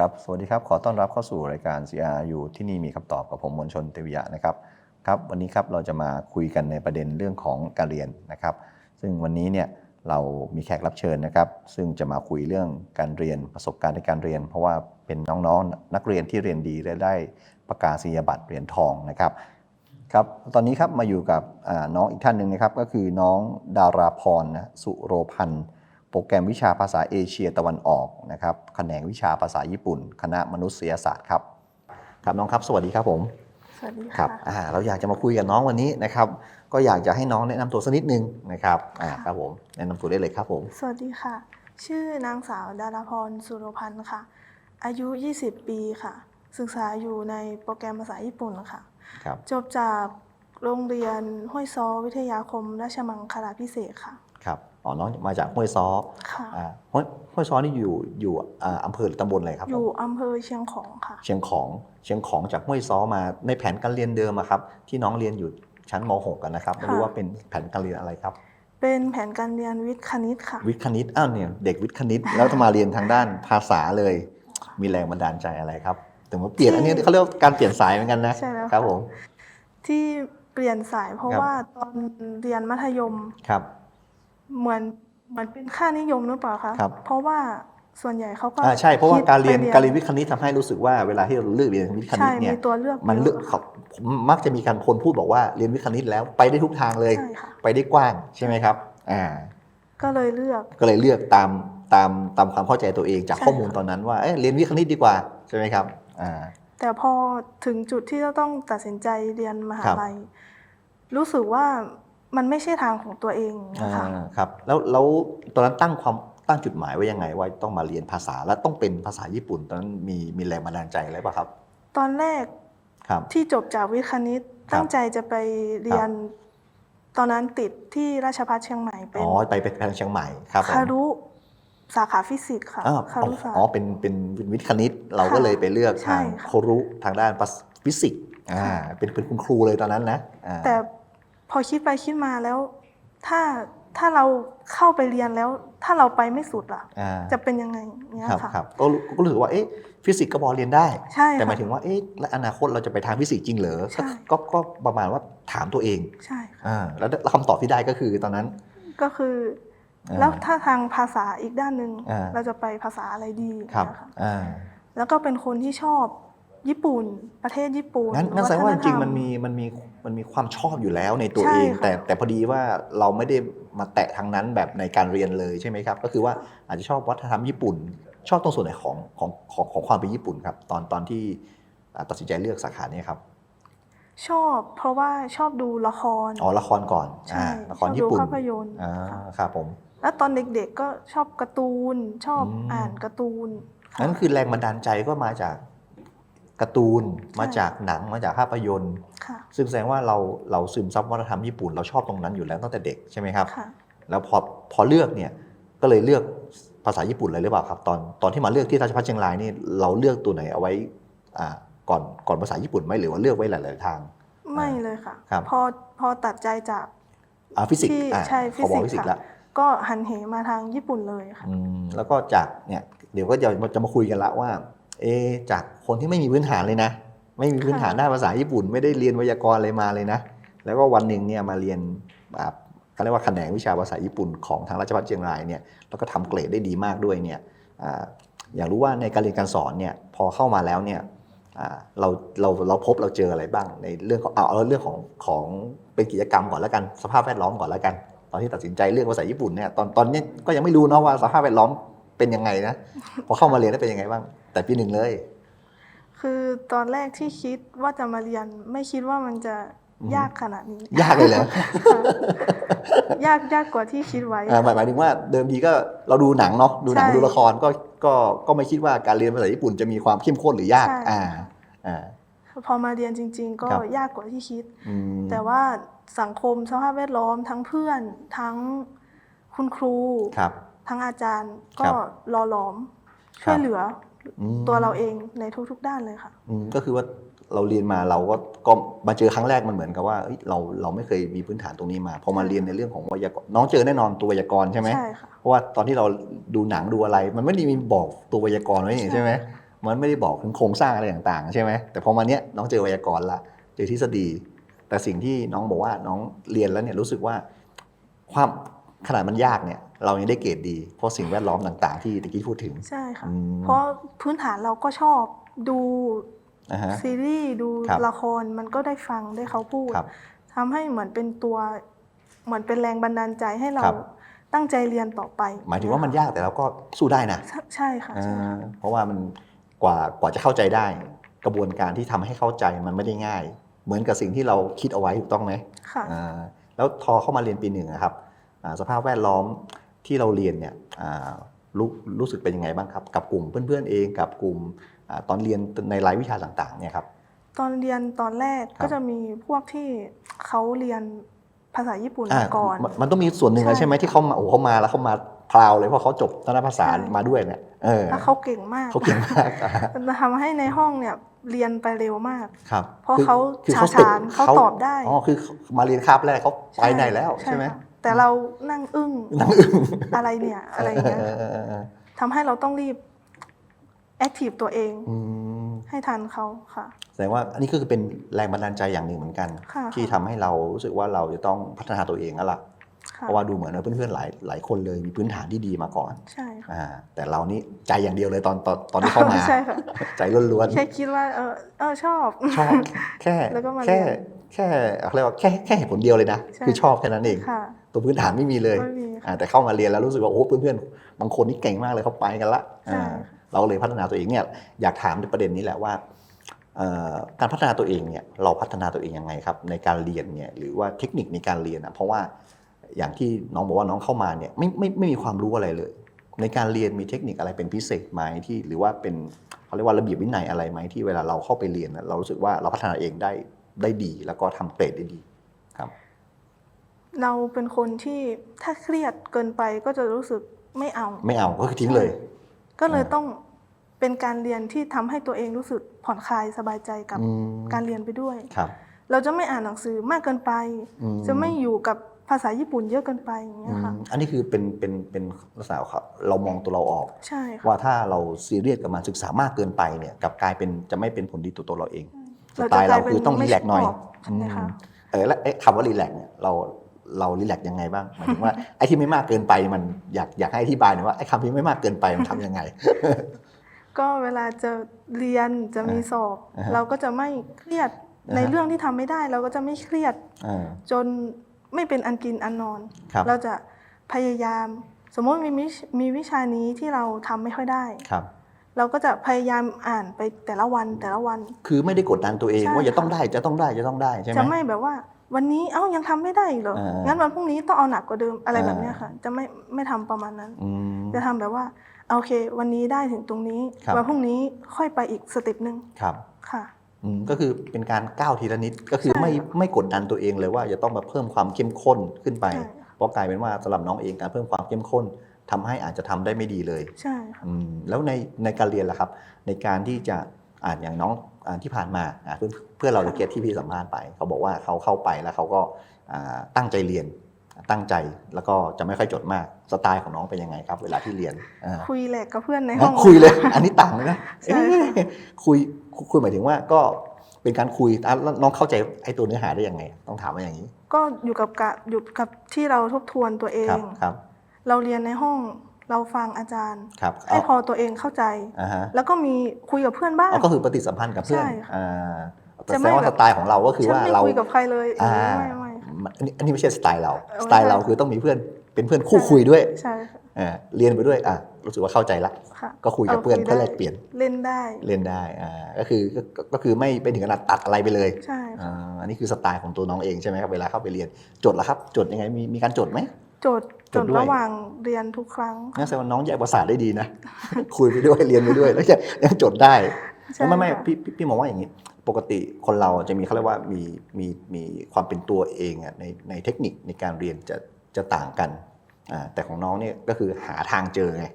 ครับ สวัสดีครับ ขอต้อนรับเข้าสู่รายการ CRU ที่นี่มีคำตอบกับผมมนชนเตวิยะนะครับ ครับ วันนี้ครับเราจะมาคุยกันในประเด็นเรื่องของการเรียนนะครับ ซึ่งวันนี้เนี่ยเรามีแขกรับเชิญนะครับ ซึ่งจะมาคุยเรื่องการเรียนประสบการณ์ในการเรียน เพราะว่าเป็นน้องๆนักเรียนที่เรียนดีและได้ประกาศนียบัตรเหรียญทองนะครับครับ ตอนนี้ครับมาอยู่กับน้องอีกท่านหนึ่งนะครับ ก็คือน้องดาราพรนะสุโรพันธ์ โปรแกรมวิชาภาษาเอเชียตะวันออกนะครับแขนงวิชาภาษาญี่ปุ่น คณะมนุษยศาสตร์ครับ ครับน้องครับสวัสดีครับผม สวัสดีครัค่ะบอ่าเราอยากจะมาคุยกับน้องวันนี้นะครับ ก็อยากจะให้น้องแนะนำตัวสักนิดนึงนะครับอ่าครับผมแนะนำตัวได้เลยครับผม สวัสดีค่ะ ชื่อนางสาวดาราพรสุรพันธ์ค่ะ อายุ 20 ปีค่ะ ศึกษาอยู่ในโปรแกรมภาษาญี่ปุ่นค่ะ ครับ จบจากโรงเรียนห้วยซ้อวิทยาคมราชมังคลาพิเศษกค่ะ ครับ อ๋อน้องมาจากห้วยซ้อค่ะ อ่าห้วยห้วยซ้อนี่อยู่อยู่อ่าอำเภอหรือตำบลอะไรครับผมอยู่อำเภอเชียงของค่ะ เชียงของเชียงของจากห้วยซ้อมาในแผนการเรียนเดิมอะครับ ที่น้องเรียนอยู่ชั้นม .6 กันนะครับไม่รู้ค่ะ ว่าเป็นแผนการเรียนอะไรครับ เป็นแผนการเรียนวิทย์คณิตค่ะ วิทย์คณิตอ้าวเนี่ยเด็กวิทย์คณิต แล้วถ้ามาเรียนทางด้านภาษาเลย มีแรงบันดาลใจอะไรครับถึงว่าเปลี่ยนอันนี้เขาเรียกว่าการเปลี่ยนสายเหมือนกันนะใช่แล้วค่ะ ครับผม ที่เปลี่ยนสายเพราะครับ ว่าตอนเรียนมัธยม ครับ เหมือนเหมือนเป็นค่านิยมหรือเปล่าคะครับ เพราะว่าส่วนใหญ่เขาก็อ่าใช่เพราะว่าคิดการเรียนไปการเรียนวิทย์คณิตทำให้รู้สึกว่าเวลาที่เราเลือกเรียนวิทย์คณิใช่ตเนี่ยมีตัวเลือกมันเลือกยะเขาผมมักจะมีการคนพูดบอกว่าเรียนวิทย์คณิตแล้วไปได้ทุกทางเลยใช่ค่ะไปได้กว้างใช่ไหมครับอ่าก็เลยเลือกก็เลยเลือกตามตามตามความเข้าใจตัวเองจากใช่ข้อมูลค่ะตอนนั้นว่าเอ้ยเรียนวิทย์คณิตดีกว่าใช่ไหมครับอ่าแต่พอถึงจุดที่จะต้องตัดสินใจเรียนมหาครับลัยรู้สึกว่า มันไม่ใช่ทางของตัวเองนะคะอ่าครับแล้วแล้วตอนนั้นตั้งความตั้งจุดหมายไว้ยังไงว่าต้องมาเรียนภาษาและต้องเป็นภาษาญี่ปุ่น ตอนนั้นมีมีแรงบันดาลใจอะไรป่ะครับ ตอนแรกครับที่จบจากวิทย์คณิตครับตั้งใจจะไปเรียน ตอนนั้นติดที่ราชภัฏเชียงใหม่เป็อ๋นอไปไปทางเชียงใหม่ครับผมคารุสาขาฟิสิกส์ค่ะอ้าวคารุศาสตอ๋อร์เป็นเป็นเป็นวิทย์คณิตเราก็ค่ะเลยไปเลือกใช่ทางค่ะโครุทางด้านฟิสิกส์อ่าค่ะเป็นเป็นคุณครูเลยตอนนั้นนะอ่าแต่ พอคิดไปคิดมาแล้ว ถ้าถ้าเราเข้าไปเรียนแล้ว ถ้าเราไปไม่สุดล่ะ อ่า จะเป็นยังไงเนี้ยครับค่ะ ครับก็รู้ก็รู้สึกว่าเอ๊ะฟิสิกส์ก็พอเรียนได้ ใช่แต่หมายค่ะ ถึงว่าเอ๊ะแล้วอนาคตเราจะไปทางฟิสิกส์จริงเหรอใช่ ก็ก็ก็ประมาณว่าถามตัวเองใช่ค่ะอ่าแล้วแล้วคำตอบที่ได้ก็คือตอนนั้น ก็คือ อ่าแล้วถ้าทางภาษาอีกด้านหนึ่งอ่า เราจะไปภาษาอะไรดีครับนะคะอ่าแล้วก็เป็นคนที่ชอบ ญี่ปุ่น ประเทศญี่ปุ่นงั้นงั้นแสดงว่าจฒธริงๆมันมีมันมีมันมีความชอบอยู่แล้วในตัวใช่เองค่ะแต่แต่พอดีว่าเราไม่ได้มาแตะทางนั้นแบบในการเรียนเลยใช่ไหมครับ ก็คือว่าอาจจะชอบวัฒนธรรมญี่ปุ่น ชอบตรงส่วนไหนของของของของความเป็นญี่ปุ่นครับ ตอนตอนที่อ่าตัดสินใจเลือกสาขานี้ครับ ชอบเพราะว่าชอบดูละครอ๋อละครก่อนใช่อ่าละครชอบญี่ปุ่นดูภาพยนตร์อ่าค่ะครับผมแล้วตอนเด็กๆก็ชอบการ์ตูน ชอบอืมอ่านการ์ตูนค่ะนั่นคือแรงบันดาลใจก็มาจาก การ์ตูนใช่มาจากหนังมาจากภาพยนตร์ค่ะซึ่งแสดงว่าเราเราซึมซับวัฒนธรรมญี่ปุ่นเราชอบตรงนั้นอยู่แล้วตั้งแต่เด็กใช่ไหมครับค่ะแล้วพอพอเลือกเนี่ยก็เลยเลือกภาษาญี่ปุ่นเลยหรือเปล่าครับ ตอนตอนที่มาเลือกที่ราชภัฏเชียงรายนี่เราเลือกตัวไหนเอาไว้อ่าก่อนก่อนภาษาญี่ปุ่นไหมหรือว่าเลือกไว้หลาย ๆ ทาง ไม่เลยค่ะครับพอพอตัดใจจากอ่าฟิสิกส์ที่อ่าใช่ขอบอกฟิฟิสิสิกกส์ส์ละค่ะก็หันเหมาทางญี่ปุ่นเลยค่ะอืมแล้วก็จากเนี่ยเดี๋ยวก็จะจะมาคุยกันละว่า เอะจากคนที่ไม่มีพื้นฐานเลยนะ ไม่มีพื้นฐานด้านภาษาญี่ปุ่น ไม่ได้เรียนไวยากรณ์อะไรมาเลยนะ แล้วก็วันหนึ่งเนี่ยมาเรียนอ่าเขาเรียกว่าแขนงวิชาภาษาญี่ปุ่นของทางราชภัฏเชียงรายเนี่ยแล้วก็ทำเกรดได้ดีมากด้วยเนี่ยอ่าอยากรู้ว่าในการเรียนการสอนเนี่ยพอเข้ามาแล้วเนี่ยอ่าเราเราเราพบเราเจออะไรบ้างในเรื่องของเอาเอาเรื่องของของเป็นกิจกรรมก่อนแล้วกันสภาพแวดล้อมก่อนแล้วกัน ตอนที่ตัดสินใจเลือกภาษาญี่ปุ่นเนี่ยตอนตอนนี้ก็ยังไม่รู้เนาะว่าสภาพแวดล้อมเป็นยังไงนะพอเข้ามาเรียนแล้วเป็นยังไงบ้าง แต่ปีหนึ่งเลย คือตอนแรกที่คิดว่าจะมาเรียน ไม่คิดว่ามันจะอืมยากขนาดนี้ ยากเลยเหรอค่ะยากยากกว่าที่คิดไว้อ่าหมายหมายถึงว่าเดิมทีก็เราดูหนังเนาะดูหนังใช่ดูละครก็ก็ก็ไม่คิดว่าการเรียนภาษาญี่ปุ่นจะมีความเข้มข้นหรือยากใช่อ่าอ่าพอมาเรียนจริง ๆ ก็ครับยากกว่าที่คิดอืมแต่ว่าสังคมสภาพแวดล้อมทั้งเพื่อนทั้งคุณครูครับทั้งอาจารย์ครัก็บหล่อหลอมครับช่วยเหลืออืม ตัวเราเองในทุก ๆ ด้านเลยค่ะอืมก็คือว่าเราเรียนมาเราก็ก็มาเจอครั้งแรกมันเหมือนกับว่าเอ้ยเราเราไม่เคยมีพื้นฐานตรงนี้มาพอมาใช่เรียนในเรื่องของไวยากรณ์น้องเจอแน่นอนตัวไวยากรณ์ใช่ไหมใช่ค่ะเพราะว่าตอนที่เราดูหนังดูอะไร มันไม่ได้มีบอกตัวไวยากรณ์ไว้นี่ใช่ใช่ไหมมันไม่ได้บอกถึงโครงสร้างอะไรต่างๆ ใช่ไหมแต่พอมาเนี้ยน้องเจอไวยากรณ์ละเจอทฤษฎี แต่สิ่งที่น้องบอกว่าน้องเรียนแล้วเนี่ยรู้สึกว่าความ ขนาดมันยากเนี่ยเรายังได้เกรดดี เพราะสิ่งแวดล้อมต่าง ๆ ที่ตะกี้พูดถึง ใช่ค่ะ อืมเพราะพื้นฐานเราก็ชอบดูนะฮะ ซีรีส์ดูครับละครมันก็ได้ฟังได้เขาพูดครับทำให้เหมือนเป็นตัว เหมือนเป็นแรงบันดาลใจให้เราครับ ตั้งใจเรียนต่อไปหมายถึงว่ามันยากแต่เราก็สู้ได้นะใช่ใช่ค่ะใช่ค่ะอ่าเพราะว่ามันกว่ากว่าจะเข้าใจได้ กระบวนการที่ทำให้เข้าใจมันไม่ได้ง่าย เหมือนกับสิ่งที่เราคิดเอาไว้ถูกต้องไหมค่ะ อ่าแล้วพอเข้ามาเรียนปีหนึ่งอะครับอ่า สภาพแวดล้อมที่เราเรียนเนี่ยอ่ารู้รู้สึกเป็นยังไงบ้างครับ กับกลุ่มเพื่อนๆเองกับกลุ่มอาตอนเรียนในรายวิชาต่างๆเนี่ยครับตอนเรียนตอนแรกครับก็จะมีพวกที่เขาเรียนภาษาญี่ปุ่นอ่ามาก่อนมันมันต้องมีส่วนหนึ่งอะใช่ใช่ไหมที่เขามาโอ้โหเขามาแล้วเขามาพราวเลยเพราะเขาจบทางภาษาใช่มาด้วยเนี่ยเออแล้วเขาเก่งมากเขาเก่งมากอ่ามันทำให้ในห้องเนี่ยเรียนไปเร็วมากครับเพราะคือเขาคือฉาสต็ปฉานเขาตอบได้อ๋อคือมาเรียนคาบแรกเขาไปไหนแล้วใช่ไหมค่ะ แต่เรานั่งอึ้งนั่งอึ้งอะไรเนี่ยอะไรอย่างเงี้ยเออเออเออเออทำให้เราต้องรีบแอคทีฟตัวเองอืมให้ทันเขาค่ะแสดงว่าอันนี้ก็คือเป็นแรงบันดาลใจอย่างหนึ่งเหมือนกันค่ะที่ทำให้เรารู้สึกว่าเราจะต้องพัฒนาตัวเองแล้วล่ะค่ะเพราะว่าดูเหมือนว่าเพื่อนๆหลายหลายคนเลยมีพื้นฐานที่ดีมาก่อนใช่ค่ะอ่าแต่เรานี่ใจอย่างเดียวเลยตอนตอนตอนที่เข้ามาใช่ค่ะใจล้วนแค่คิดว่าเออเออชอบๆชอบแค่แล้วก็มาแค่เรียน แค่เขาเรียกว่าแค่แค่เหตุผลเดียวเลยนะใช่คือชอบแค่นั้นเองค่ะตัวพื้นฐานไม่มีเลยไม่มีค่ะอ่าแต่เข้ามาเรียนแล้วรู้สึกว่าโอ้โหเพื่อนๆ บางคนนี่เก่งมากเลยเขาไปกันละใช่อ่าเราก็เลยพัฒนาตัวเองเนี่ยอยากถามในประเด็นนี้แหละว่าเอ่อการพัฒนาตัวเองเนี่ยเราพัฒนาตัวเองยังไงครับ ในการเรียนเนี่ยหรือว่าเทคนิคในการเรียนนะเพราะว่าอย่างที่น้องบอกว่าน้องเข้ามาเนี่ยไม่ไม่ไม่มีความรู้อะไรเลย ในการเรียนมีเทคนิคอะไรเป็นพิเศษไหมที่ หรือว่าเป็นเขาเรียกว่าระเบียบวินัยอะไรไหมที่เวลาเราเข้าไปเรียนน่ะเรารู้สึกว่าเราพัฒนาเองได้ ได้ดี แล้วก็ทำเกรดได้ดีครับ เราเป็นคนที่ถ้าเครียดเกินไปก็จะรู้สึกไม่เอา ไม่เอาก็คือทิ้งเลย ก็เลยอ่าต้องเป็นการเรียนที่ทำให้ตัวเองรู้สึกผ่อนคลายสบายใจกับอืม การเรียนไปด้วย ครับ เราจะไม่อ่านหนังสือมากเกินไป อืม จะไม่อยู่กับภาษาญี่ปุ่นเยอะเกินไปอย่างเงี้ยค่ะ อืมอันนี้คือเป็นเป็นเป็นลักษณะครับเรามองตัวเราออก ใช่ค่ะว่าถ้าเราซีเรียสกับมันศึกษามากเกินไปเนี่ยกลับกลายเป็นจะไม่เป็นผลดีต่อตัวเราเองสเราไตจะล์กลาเรายเป็นคือต้องไม่รีแลกซ์หน่อยชอบใช่ไหมคะอืมเออแล้วเอ๊ะคำว่ารีแลกซ์เนี่ยเราเรารีแลกซ์ยังไงบ้างหมายถึงว่าไอ้ที่ไม่มากเกินไปมันอยากอยากให้อธิบายหน่อยว่าไอ้คำที่ไม่มากเกินไปมันทำยังไง ก็เวลาจะเรียนจะมีสอบอ่าฮะเราก็จะไม่เครียดอ่าฮะในเรื่องที่ทำไม่ได้ เราก็จะไม่เครียดอ่าจนไม่เป็นอันกินอันนอนครับเราจะพยายาม สมมติมีวิชมีวิชานี้ที่เราทำไม่ค่อยได้ครับ เราก็จะพยายามอ่านไปแต่ละวันแต่ละวัน คือไม่ได้กดดันตัวเอง ใช่ว่าจะต้องค่ะได้จะต้องได้จะต้องได้ใช่ไหม จะไม่แบบว่า วันนี้เอ้ายังทำไม่ได้อีกเหรออ่างั้งั้นวันพรุ่งนี้ต้องเอาหนักกว่าเดิมอะไรอ่า แบบเนี้ยค่ะ จะไม่ไม่ทำประมาณนั้น อืม จะทำแบบว่าโอเค วันนี้ได้ถึงตรงนี้ครับ วันพรุ่งนี้ค่อยไปอีกสเต็ปหนึ่งครับค่ะ อืมก็คือเป็นการก้าวทีละนิดก็คือใช่ไม่ไม่กดดันตัวเองเลยว่าจะต้องมาเพิ่มความเข้มข้นขึ้นไป ใช่ เพราะกลายเป็นว่าสำหรับน้องเองการเพิ่มความเข้มข้น ทำให้อาจจะทำได้ไม่ดีเลย ใช่ค่ะอืมแล้วในในการเรียนล่ะครับ ในการที่จะอ่านอย่างน้องอ่าที่ผ่านมาอ่าเพื่อนเพื่อนเราจะเก็ตที่พี่สัมภาษณ์ไป เขาบอกว่าเขาเข้าไปแล้วเขาก็อ่าตั้งใจเรียนตั้งใจแล้วก็จะไม่ค่อยจดมากสไตล์ของน้องเป็นยังไงครับ เวลาที่เรียนอ่าคุยแหลกกับเพื่อนในห้องคุยเลย อันนี้ต่างเลยนะใช่ค่ะเอ๊ะคุยคุยหมายถึงว่าก็เป็นการคุยอะแล้วน้องเข้าใจไอ้ตัวเนื้อหาได้ยังไง ต้องถามว่าอย่างนี้ ก็อยู่กับกะอยู่กับที่เราทบทวนตัวเอครังบครับ เราเรียนในห้องเราฟังอาจารย์ ครับให้เอาพอตัวเองเข้าใจ อ่าฮะแล้วก็มีคุยกับเพื่อนบ้างเอาก็คือปฏิสัมพันธ์กับเพื่อนใช่ค่ะอ่าแต่จะแสไม่ดงว่าแบสบ ไตล์ของเราก็คือฉันว่าไม่เรา คุยกับใครเลยอ่า ไม่ไม่ อันนี้อันนี้ไม่ใช่สไตล์เราเออสไตล์เราใช่คือต้องมีเพื่อนเป็นเพื่อนคู่คุยด้วยใช่ค่ะอ่าเรียนไปด้วยอะรู้สึกว่าเข้าใจละ ค่ะก็คุยกับเพื่อนาเพื่อแลได้กเปลี่ยนเล่นได้เล่นได้อ่าก็คือก็ก็ก็คือไม่ไปถึงขนาดตัดอะไรไปเลยใช่ค่ะอ่าอันนี้คือสไตล์ของตัวน้องเองใช่ไหมครับเวลาเข้าไปเรียนจดแล้วครับจดยังไงมีมีการจดไหมโจทย์จจดดด้วยระหว่างเรียนทุกครั้งงั้นแสดงว่าน้องแยกประสาทได้ดีนะ คุยไปด้วยเรียนไปด้วยแล้วยังยังจดได้ใช่ไม่ไม่ค่ะพี่พี่พี่มองว่าอย่างนี้ ปกติคนเราจะมีเขาเรียกว่ามีมีมีความเป็นตัวเองอะในในเทคนิคในการเรียนจะจะต่างกันอ่าแต่ของน้องเนี่ยก็คือหาทางเจอไง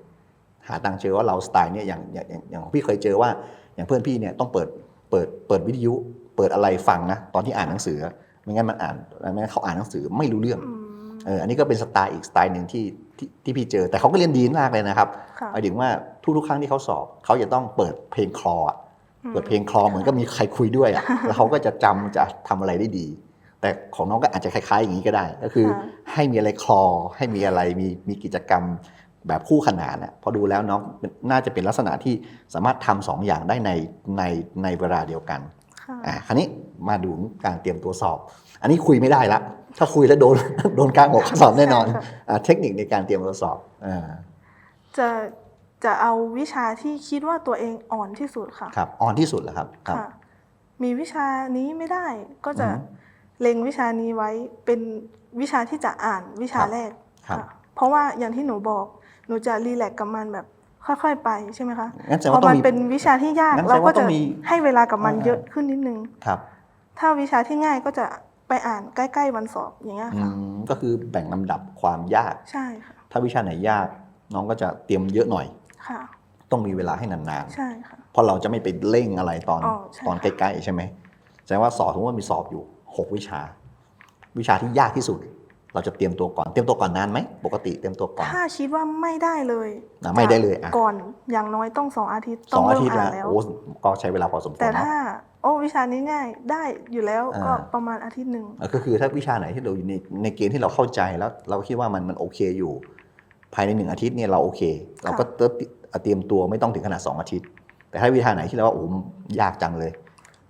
หาทางเจอว่าเราสไตล์เนี่ยอย่างอย่างอย่างอย่างของพี่เคยเจอว่า อย่างเพื่อนพี่เนี่ยต้องเปิดเปิดเปิดวิทยุ เปิดอะไรฟังนะตอนที่อ่านหนังสือไม่งั้นมันอ่านไม่งั้นเขาอ่านหนังสือไม่รู้เรื่องอืม เอออันนี้ก็เป็นสไตล์อีกสไตล์หนึ่งที่ที่ที่พี่เจอ แต่เขาก็เรียนดีมากเลยนะครับค่ะหมายถึงว่าทุกๆครั้งที่เขาสอบ เขาจะต้องเปิดเพลงคลออะอืมเปิดเพลงคลอเหมือนก็มีใครคุยด้วยอะแล้วเขาก็จะจำจะทำอะไรได้ดี แต่ของน้องก็อาจจะคล้ายๆอย่างนี้ก็ได้ ก็คือค่ะให้มีอะไรคลอให้มีอะไรมีมีกิจกรรมแบบคู่ขนานอะพอดูแล้วน้องน่าจะเป็นลักษณะที่สามารถทำสองอย่างได้ในในในเวลาเดียวกันค่ะอะคราวนี้มาดูการเตรียมตัวสอบ อันนี้คุยไม่ได้ละ ถ้าคุยแล้วโดนโดนกลางหัวข้อสอบแน่นอนใช่ค่ะอะเทคนิคในการเตรียมตัวสอบอ่าจะจะเอาวิชาที่คิดว่าตัวเองอ่อนที่สุดค่ะครับอ่อนที่สุดเหรอครับครับค่ะมีวิชานี้ไม่ได้ก็จะอือฮึเล็งวิชานี้ไว้เป็นวิชาที่จะอ่านวิชาครับแรกครับค่ะเพราะว่าอย่างที่หนูบอกหนูจะรีแลกซ์กับมันแบบค่อยๆไปใช่ไหมคะงั้นแสดงพอว่าต้อมังนมีเป็นวิชาที่ยากงั้นแสดเรางก็ว่าต้จะองมีให้เวลากับมันอ่าเยอะขึ้นนิดนึงครับ ถ้าวิชาที่ง่ายก็จะ ไปอ่านใกล้ๆวันสอบอย่างเงี้ยอืค่ะมก็คือแบ่งลำดับความยาก ใช่ค่ะ ถ้าวิชาไหนยากน้องก็จะเตรียมเยอะหน่อย ค่ะ ต้องมีเวลาให้นานใช่ค่ะ ๆเพราะเราจะไม่ไปเร่งอะไรตอนอ๋อใช่ ตอนใกล้ๆใช่ไหมแสดงว่าสอบสมมติว่ามีสอบอยู่หกวิชา วิชาที่ยากที่สุด เราจะเตรียมตัวก่อนเตรียมตัวก่อนนานไหมปกติเตรียมตัวก่อนถ้าคิดว่าไม่ได้เลยนะไม่ได้เลยอะก่อนอย่างน้อยต้องสองอาทิตย์สต้องอาเริ่มทิตย์อ่าแล้วนแล้วโอ้ก็ใช้เวลาพอสมควแต่รเนาะถ้าโอ้วิชานี้ง่ายได้อยู่แล้วก็อ่าประมาณอาทิตย์หนึ่งเออก็คือถ้าวิชาไหนที่เราอยู่ในในเกณฑ์ที่เราเข้าใจแล้ว เราคิดว่ามันมันโอเคอยู่ ภายในหนึ่งอาทิตย์เนี่ยเราโอเค เราก็เตเตรียมตัวไม่ต้องถึงขนาดสองอาทิตย์ แต่ถ้าวิชาไหนที่เราว่าโอ้โหยากจังเลย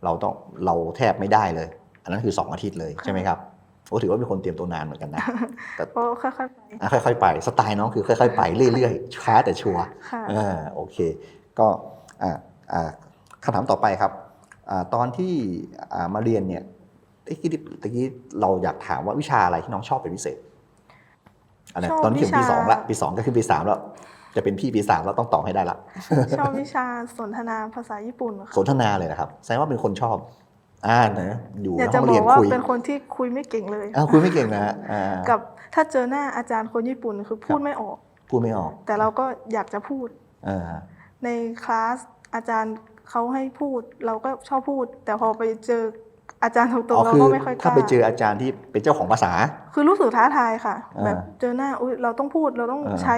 เราต้องเราแทบไม่ได้เลย อันนั้นคือสองอาทิตย์เลยใช่ไหมครับ โอ้ถือว่าเป็นคนเตรียมตัวนานเหมือนกันนะแต่ก็ค่อยๆไปอะค่อยๆไปสไตล์น้องคือค่อยๆไปเรื่อยๆช้าแต่ชัวร์ค่ะอ่าโอเค ก็อ่าอ่าคำถามต่อไปครับอาตอนที่อ่ามาเรียนเนี่ยตะกี้ที่ตะกี้เราอยากถามว่าวิชาอะไรที่น้องชอบเป็นพิเศษอันนี้ชอบตอนนี้ถึงปีวิชาสองละปีสองก็ขึ้นปีสามแล้ว จะเป็นพี่ปีสามแล้วต้องตอบให้ได้ละชอบวิชาสนทนาภาษาญี่ปุ่นสค่ะนทนาเลยนะครับแสดงว่าเป็นคนชอบ อ่าเนอะอยู่อยากในจะห้องบอเรียกนว่าคุยเป็นคนที่คุยไม่เก่งเลย อ้าวคุยไม่เก่งนะฮะอ่ากับถ้าเจอหน้าอาจารย์คนญี่ปุ่นคือพูดไม่ออก พูดไม่ออกแต่เราก็อยากจะพูด อ่าในคลาสอาจารย์เขาให้พูด เราก็ชอบพูด แต่พอไปเจออาจารย์ตรงอ๋อๆเราคือก็ไม่ค่อยกถ้าล้าไปเจออาจารย์ที่เป็นเจ้าของภาษา คือรู้สึกท้าทายค่ะ อ่าแบบเจอหน้าอุ้ยเราต้องพูดเราต้องอ่า ใช้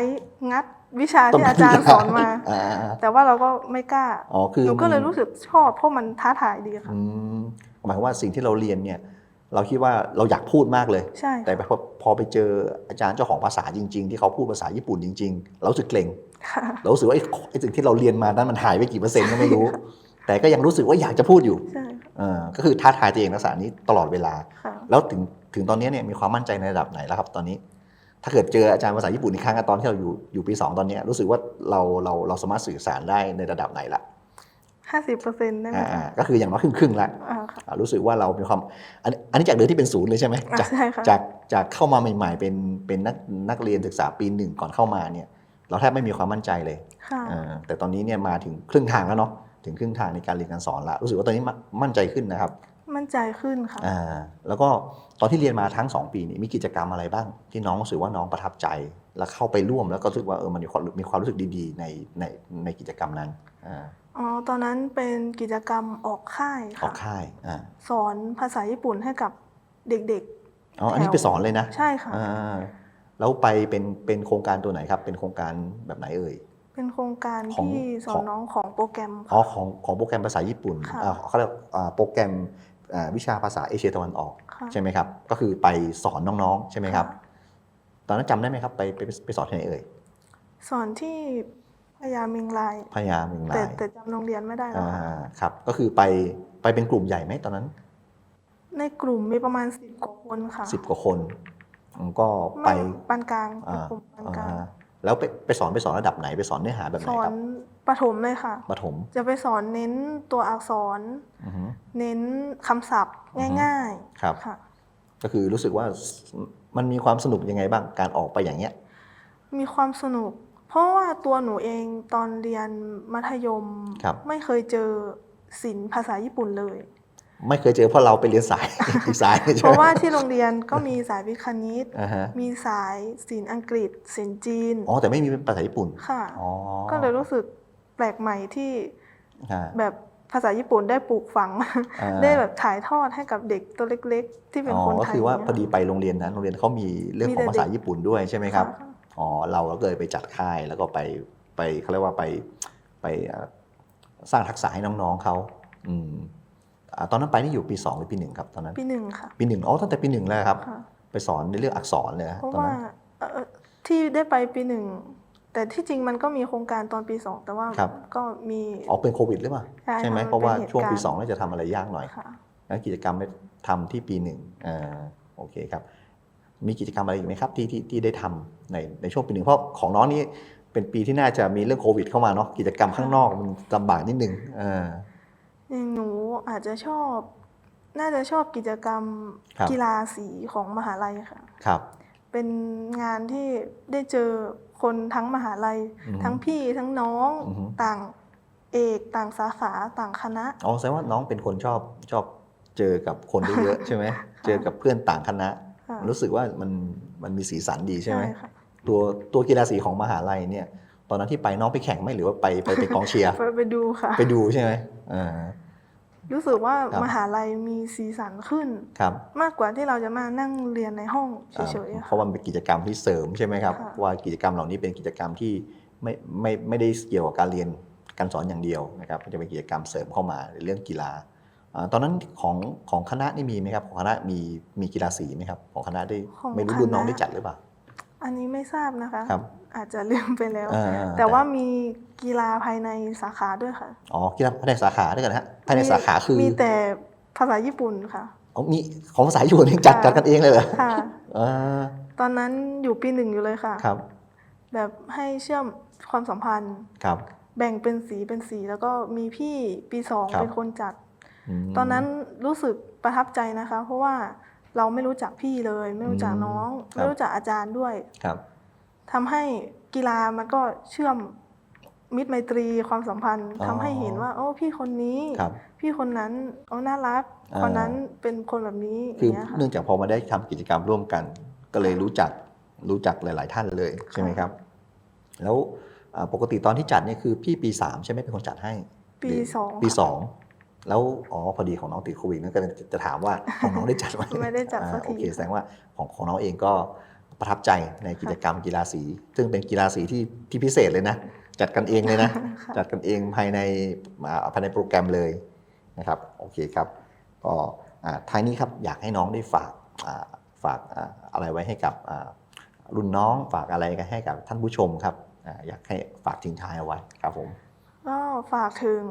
งัด วิชาที่อาจารย์สอนมาอ่าแต่ว่าเราก็ไม่กล้าอ๋อคือหนูก็เลยรู้สึกชอบเพราะมันท้าทายดีค่ะอืมหมายความว่าสิ่งที่เราเรียนเนี่ยเราคิดว่าเราอยากพูดมากเลยใช่แต่พอพอไปเจออาจารย์เจ้าของภาษาจริง ๆ ที่เขาพูดภาษาญี่ปุ่นจริง ๆ เรารู้สึกเกรงค่ะเรารู้สึกว่าไอ้ไอ้สิ่งที่เราเรียนมานั้นมันหายไปกี่เปอร์เซ็นต์ก็ไม่รู้ แต่ก็ยังรู้สึกว่าอยากจะพูดอยู่ใช่เออก็คือท้าทายตัวเองลักษณะนี้ตลอดเวลาค่ะแล้วถึงถึงตอนนี้เนี่ยมีความมั่นใจในระดับไหนแล้วครับตอนนี้ ถ้าเกิดเจออาจารย์ภาษาญี่ปุ่นอีกครั้งอะตอนที่เราอยู่อยู่ปีสองตอนเนี้ยรู้สึกว่าเราเราเราสามารถสื่อสารได้ในระดับไหนละห้าสิบเปอร์เซ็นต์ได้ไหมอ่าคะอ่าก็คืออย่างน้อยครึ่งครึ่งๆละอ่าค่ะอ่ารู้สึกว่าเรามีความอันอันนี้จากเดิมที่เป็นศูนย์เลยใช่ไหมอ่าจากใช่ค่ะจากจากเข้ามาใหม่ๆ เป็นเป็นนักนักเรียนศึกษาปีหนึ่งก่อนเข้ามาเนี่ย เราแทบไม่มีความมั่นใจเลยค่ะอ่าแต่ตอนนี้เนี่ยมาถึงครึ่งทางแล้วเนาะถึงครึ่งทางในการเรียนการสอนละรู้สึกว่าตอนนี้มั่นใจขึ้นนะครับ มั่นใจขึ้นค่ะอ่าแล้วก็ตอนที่เรียนมาทั้ง 2 ปีนี้มีกิจกรรมอะไรบ้าง ที่น้องรู้สึกว่าน้องประทับใจ แล้วเข้าไปร่วมแล้วก็รู้สึกว่าเออมันมีความมีความรู้สึกดีๆ ในในในกิจกรรมนั้นอ่าอ๋อตอนนั้นเป็นกิจกรรมออกค่ายออค่ะกค่ายอ่าสอนภาษาญี่ปุ่นให้กับเด็กอ๋ออันนี้ไปสอนเลยนะๆ ใช่ค่ะ อ่าแล้วไปเป็นเป็นโครงการตัวไหนครับ เป็นโครงการแบบไหนเอ่ย เป็นโครงการของที่สอขนอง น้องของโปรแกรมอ๋อค่ะ ของของโปรแกรมภาษาญี่ปุ่นค่ะ อ่าเขาเรียกอ่าโปรแกรมอ่า วิชาภาษาเอเชียตะวันออกค่ะใช่ไหมครับ ก็คือไปสอนน้องๆ ใช่ไหมครับะตอนนั้นจำได้ไหมครับ ไปไปไปสอนที่ไหนเอ่ย สอนที่พยามิงลายพยาเมืองลาแต่ยแต่จำโรงเรียนไม่ได้แล้วอ่าค่ะครับ ก็คือไปไปเป็นกลุ่มใหญ่ไหมตอนนั้น ในกลุ่มมีประมาณสิบกว่าคนค่ะสิบกว่าคนอืมก็ไปไม่ปานกลางเป็นอ่ากลุ่มปานกลางอ่าแล้วไปไปสอนไปสอนระดับไหนไปสอนเนื้อหาแบบไหสนอคนรับประถมเลยค่ะประถมจะไปสอนเน้นตัวอักษร อือฮึ เน้นคำศัพท์อือฮึ ง่ายครับ ๆค่ะ ก็คือรู้สึกว่ามันมีความสนุกยังไงบ้างการออกไปอย่างเงี้ย มีความสนุก เพราะว่าตัวหนูเองตอนเรียนมัธยม ครับ ไม่เคยเจอศิลป์ภาษาญี่ปุ่นเลย ไม่เคยเจอเพราะเราไปเรียนสาย อีกสายใช่เพไหมราะว่าที่โรงเรียนก็มีสายวิทย์คณิต อ่าฮะมีสายศิลป์อังกฤษศิลป์จีนอ๋อแต่ไม่มีเป็นภาษาญี่ปุ่นค่ะ อ๋อก็เลยรู้สึก แปลกใหม่ที่อ่าแบบภาษาญี่ปุ่นได้ปลูกฝังอ่าได้แบบถ่ายทอดให้กับเด็กตัวเล็ก ๆ ที่เป็นอ๋อคนก็ไทยคือว่าย่งพอดีเงี้ยไปโรงเรียนนั้นโรงเรียนเขามีเรื่องมีของแต่ภาษาเด็กญี่ปุ่นด้วยใช่ไหมครับค่ะอ๋อเราก็เลยไปจัดค่ายแล้วก็ไปไปเขาเรียกว่าไปไปเอ่อสร้างทักษะให้น้องๆเขาอืมอ่าตอนนั้นไปนี่อยู่ปีสองหรือปีหนึ่งครับตอนนั้นปีหนึ่งค่ะปีหนึ่งอ๋อตั้งแต่ปีหนึ่งแล้วครับค่ะไปสอนในเรื่องอักษรเลยนะเพราะตอนว่านั้นเอ่อที่ได้ไปปีหนึ่ง แต่ที่จริงมันก็มีโครงการตอนปีสองแต่ว่าครับ ก็มีอ๋อเป็นโควิดหรือเปล่าใช่ใช่ไหมค่ะมันเพราะว่าเป็นเหตุช่วงปีการณ์ สองน่าจะทำอะไรยากหน่อย ค่ะงั้นกิจกรรมได้ทำที่ปีหนึ่งอ่าโอเคครับ มีกิจกรรมอะไรอีกไหมครับที่ที่ที่ได้ทำในในช่วงปีหนึ่งเพราะของน้องนี่เป็นปีที่น่าจะมีเรื่องโควิดเข้ามาเนาะกิจกรรมข้างนอกมันลำบากนิดนึงอ่าอย่างหนูอาจจะชอบ น่าจะชอบกิจกรรมครับ กีฬาสีของมหาลัยค่ะ ครับ เป็นงานที่ได้เจอ คนทั้งมหาลัย อือฮึทั้งพี่ทั้งน้องอือฮึ ต่างเอกต่างสาขาต่างคณะ อ๋อแสดงว่าน้องเป็นคนชอบชอบเจอกับคนเยอะๆใช่ไหมเจอกับเพื่อนต่างคณะ ค่ะรู้สึกว่ามันมันมีสีสันดีใช่ไหมค่ะตัวตัวกีฬาสีของมหาลัยเนี่ย ตอนนั้นที่ไปน้องไปแข่งไหมหรือว่าไปไปไปนกองเชียร์ ไปไปดูค่ะ ไปดูใช่ไหมอ่า รู้สึกว่าครับ มหาลัยมีสีสันขึ้น ครับมากกว่าที่เราจะมานั่งเรียนในห้องอ่าเฉยๆเพค่ะราะว่ามันเป็นกิจกรรมที่เสริมใช่ไหมครับค่ะ ว่ากิจกรรมเหล่านี้เป็นกิจกรรมที่ไม่ไม่ไม่ได้เกี่ยวกับการเรียนการสอนอย่างเดียวนะครับก็จะเป็นกิจกรรมเสริมเข้ามาในเรื่องกีฬาอ่าตอนนั้นของของคณะนี่มีไหมครับของคณะมีมีกีฬาสีไหมครับของคณะได้ของไม่รู้คณะรุ่นน้องได้จัดหรือเปล่า อันนี้ไม่ทราบนะคะครับ อาจจะลืมไปแล้ว อ่าแต่ว่ามีกีฬาภายในสาขาด้วยค่ะอ๋อกีฬาภายในสาขาด้วยกันนะฮะภายในสาขาคือมีแต่ภาษาญี่ปุ่นค่ะ อ๋อมีของภาษาญี่ปุ่นเองจัดค่ะจัดกันเองเลยเหรอค่ะ อ่าตอนนั้นอยู่ปีหนึ่งอยู่เลยค่ะ ครับแบบให้เชื่อมความสัมพันธ์ ครับ แบ่งเป็นสีเป็นสี แล้วก็มีพี่ปีสองครับ เป็นคนจัด มตอนนั้นรู้สึกประทับใจนะคะ เพราะว่า เราไม่รู้จักพี่เลย ไม่รู้จักอืมน้องครับไม่รู้จักอาจารย์ด้วยครับทำให้กีฬามันก็เชื่อมมิตรไมตรีความสัมพันธ์ทำให้เห็นว่า โอ้พี่คนนี้ครับพี่คนนั้นโอ้น่ารักอ่าคนนั้นเป็นคนแบบนี้อคือย่างเงี้ยค่ะเนื่องจากพอมาได้ทำกิจกรรมร่วมกัน ก็เลยรู้จักรู้จักหลาย ๆ ท่านเลยใช่ไหมครับ แล้วอ่าปกติตอนที่จัดเนี่ยคือพี่ปีสามใช่ไหมเป็นคนจัดให้ ปีหรืสองปีค่ะสอง แล้วอ๋อพอดีของน้องติดโควิดนั่นก็เลยจะถามว่าของน้องได้จัดไหมไม่ได้จัดสักอ่าทีโอเคแสดงว่าของของน้องเองก็ประทับใจในกิจกรรมกีฬาสี ซึ่งเป็นกีฬาสีที่ที่พิเศษเลยนะ จัดกันเองเลยนะค่ะจัดกันเองภายในอ่าภายในโปรแกรมเลยนะครับโอเคครับก็อ่าท้ายนี้ครับอยากให้น้องได้ฝากอ่าฝากอ่าอะไรไว้ให้กับอ่ารุ่นน้องฝากอะไรกันให้กับท่านผู้ชมครับอ่าอยากให้ฝากทิ้งท้ายเอาไว้ครับผมก็ฝากถึง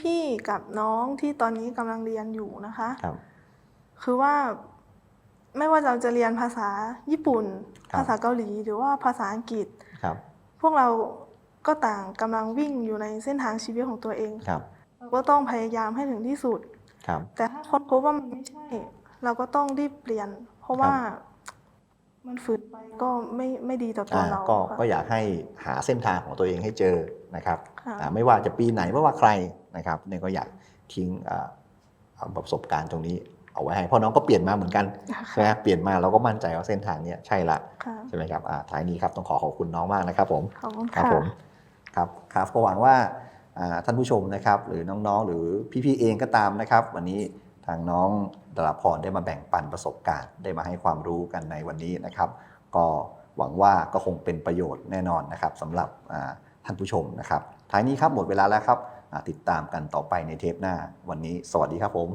พี่ๆกับน้องที่ตอนนี้กำลังเรียนอยู่นะคะ ครับ คือว่าไม่ว่าเราจะเรียนภาษาญี่ปุ่น ครับ ภาษาเกาหลีหรือว่าภาษาอังกฤษ ครับ พวกเราก็ต่างกำลังวิ่งอยู่ในเส้นทางชีวิตของตัวเองครับ เราก็ต้องพยายามให้ถึงที่สุด ครับ แต่ถ้าค้นพบว่ามันไม่ใช่ เราก็ต้องรีบเปลี่ยน เพราะว่ามันฝืนไปก็ไม่ไม่ดีต่อตัวอ่าเราก็ ค่ะ ก็อยากให้หาเส้นทางของตัวเองให้เจอนะครับค่ะอ่าไม่ว่าจะปีไหนไม่ว่าใครนะครับเนี่ยก็อยากทิ้งอ่าเอาประสบการณ์ตรงนี้เอาไว้ให้เพราะน้องก็เปลี่ยนมาเหมือนกันใช่ไหมเปลี่ยนมาเราก็มั่นใจว่าเส้นทางเนี้ยใช่ละค่ะใช่ไหมครับอ่าท้ายนี้ครับต้องขอขอบคุณน้องมากนะครับผมขอบคุณครับค่ะผมครับครับก็หวังว่าอ่าท่านผู้ชมนะครับหรือน้องๆ หรือพี่ๆเองก็ตามนะครับ วันนี้ทางน้องดาราพรได้มาแบ่งปันประสบการณ์ ได้มาให้ความรู้กันในวันนี้นะครับ ก็หวังว่าก็คงเป็นประโยชน์แน่นอนนะครับสำหรับอ่า ท่านผู้ชมนะครับท้ายนี้ครับหมดเวลาแล้วครับติดตามกันต่อไปในเทปหน้าวันนี้ สวัสดีครับผม